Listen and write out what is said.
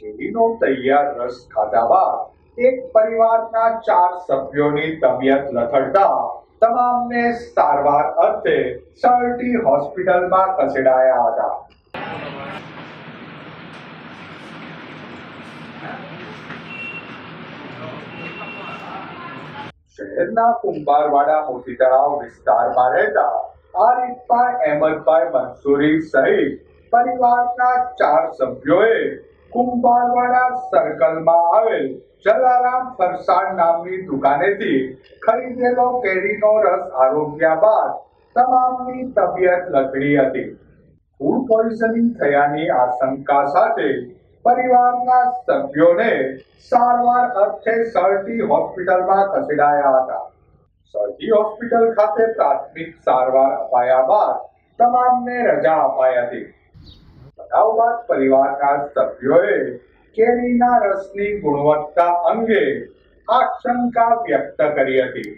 કેરીનો તૈયાર રસ ખાધા બાદ એક પરિવારના ચાર સભ્યોની તબિયત લથડતા તમામને સારવાર અર્થે સરટી હોસ્પિટલમાં ખસેડાયા હતા. શહેરના કુંભારવાડા મોતી તળાવ વિસ્તારમાં રહેતા આરિફભાઈ અહેમદભાઈ મંસૂરી સહિત પરિવારના ચાર સભ્યોએ કુંભારવાડા સર્કલમાં આવેલ જલારામ ફરસાણ નામની દુકાનેથી ખરીદેલો કેરીનો રસ આરોગ્યા બાદ તમામની તબિયત લથડી હતી. ફૂડ પોઈઝનિંગ થયાની આશંકા સાથે પરિવારના સભ્યોને સારવાર અર્થે સરટી હોસ્પિટલમાં ખસેડાયા હતા. સરટી હોસ્પિટલ ખાતે પ્રાથમિક સારવાર અપાયા બાદ તમામને રજા અપાઈ હતી. બાદ પરિવારના સભ્યોએ કેરીના રસની ગુણવત્તા અંગે આશંકા વ્યક્ત કરી હતી.